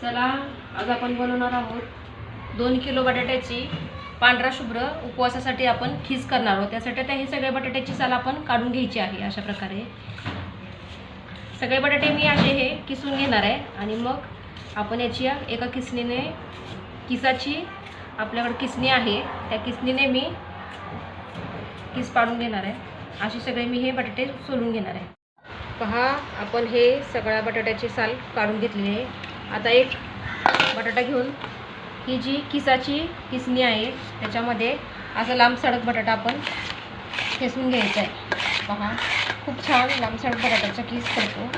चला आज आपण बनवणार आहोत दोन किलो बटाट्याची पांढरा शुभ्र उपवासासाठी आपण खीस करणार आहोत. त्यासाठी आता हे सगळ्या बटाट्याची साल आपण काढून घ्यायची आहे अशा प्रकारे. सगळे बटाटे मी असे हे किसून घेणार आहे आणि मग आपण याची एका किसणीने किसाची आपल्याकडे किसणी आहे त्या किसणीने मी किस पाडून घेणार आहे. असे सगळे मी हे बटाटे सोलून घेणार आहे. पहा आपण हे सगळ्या बटाट्याची साल काढून घेतलेली आहे. आता एक बटाटा घेऊन ही जी किसाची किसणी आहे त्याच्यामध्ये असं लांब सडक बटाटा आपण ठेसून घ्यायचा आहे. पहा खूप छान लांब सडक बटाट्याचा किस करतो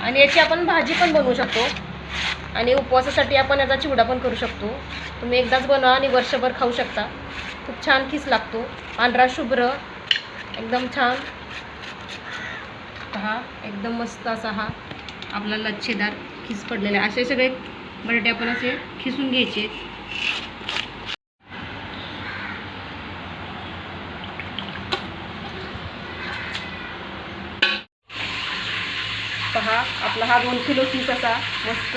आणि याची आपण भाजी पण बनवू शकतो. आणि उपवासासाठी आपण याचा चिवडा पण करू शकतो. तुम्ही एकदाच बनवा आणि वर्षभर खाऊ शकता. खूप छान किस लागतो. पांढरा शुभ्र. एकदम छान. हा एकदम मस्त असा हा आपला लच्छेदार खिस पडलेला आहे. असे सगळे बटाटे आपण असे खिसून घ्यायचे. पहा आपला हा दोन किलो खिस असा मस्त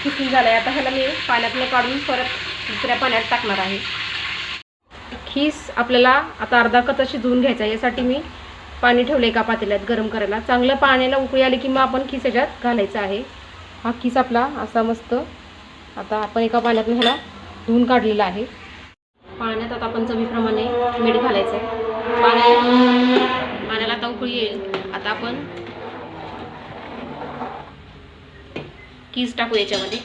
खिसून झाला आहे आता ह्याला मी पाण्यातनं काढून परत दुसऱ्या पाण्यात टाकणार आहे. खीस आपल्याला आता अर्धा कचा शिजवून घ्यायचा आहे. यासाठी मी पाणी ठेवलं एका पातेल्यात गरम करायला. चांगलं पाण्याला उकळी आली की मग आपण खीस याच्यात घालायचा आहे. हा खीस आपला असा मस्त आता आपण एका पाण्यातून ह्याला धुवून काढलेला आहे. पाण्यात आता आपण चवीप्रमाणे मीठ घालायचं आहे पाण्या पाण्याला आता उकळी येईल. आता आपण कीस टाकू याच्यामध्ये.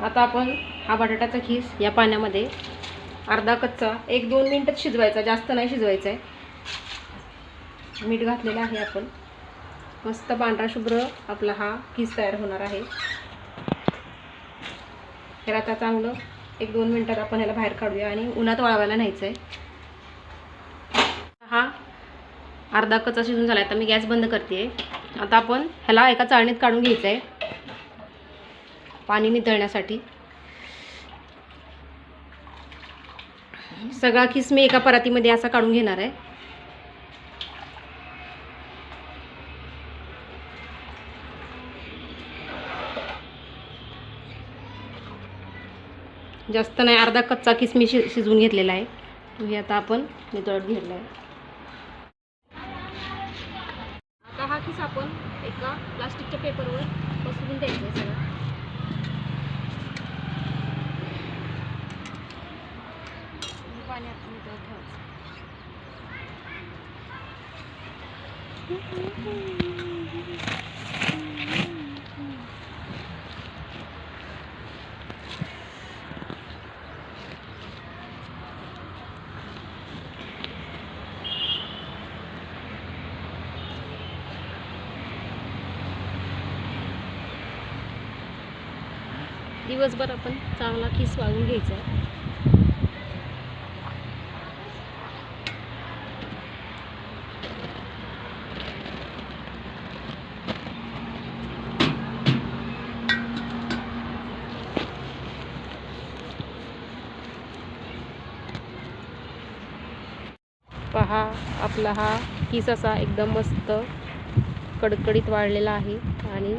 आता आपण हा बटाट्याचा खीस या पाण्यामध्ये अर्धा कच्चा एक दोन मिनटात शिजवायचा जास्त नाही शिजवायचा आहे मीठ घातलेलं आहे आपण. मस्त पांढरा शुभ्र आपला हा खीस तयार होणार आहे. तर आता चांगलं एक दोन मिनटात आपण ह्याला बाहेर काढूया आणि उन्हात वाळवायला न्यायचं आहे हा अर्धा कच्चा शिजून झाला आता मी गॅस बंद करते आता आपण ह्याला एका चाळणीत काढून घ्यायचं आहे पाणी नितळण्यासाठी. सगळा खिस मी एका परातीमध्ये असा काढून घेणार आहे. जास्त नाही अर्धा कच्चा किस मी शि शिजवून घेतलेला आहे. हे आता आपण नितळत घेतला आहे आता हा किस आपण एका प्लास्टिकच्या पेपरवर पसरून द्यायचा आहे सगळा. पाण्यात नितळत ठेवायचं दिवसभर आपण चांगला खिस वाळून घ्यायचा. आहे पहा आपला हा किस असा एकदम मस्त कडकडीत वाढलेला आहे. आणि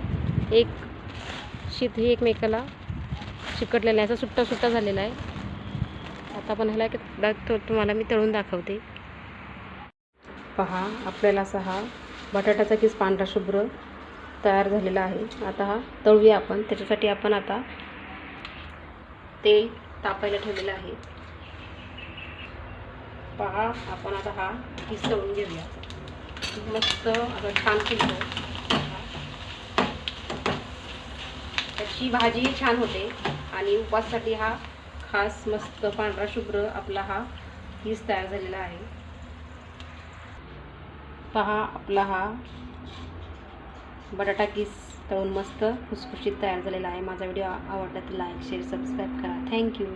एक शीत ही एकमेकाला चिकटलेला आहे. असा सुट्टा सुट्टा झालेला आहे. आता आपण ह्याला तुम्हाला मी तळून दाखवते. पहा आपल्याला असा हा बटाट्याचा किस पांढरा शुभ्र तयार झालेला आहे. आता हा तळूया आपण. त्याच्यासाठी आपण आता तेल तापायला ठेवलेलं आहे. पहा आपण आता हा किसवून तळून घेऊया. मस्त आता छान किसतो त्याची भाजी छान होते आणि उपवासासाठी हा खास मस्त पांढरा शुभ्र आपला हा किस तयार झालेला आहे. पहा आपला हा बटाटा किस तळून मस्त खुसखुशीत तयार झालेला आहे. माझा व्हिडिओ आवडला तर लाईक शेअर सबस्क्राईब करा. Thank you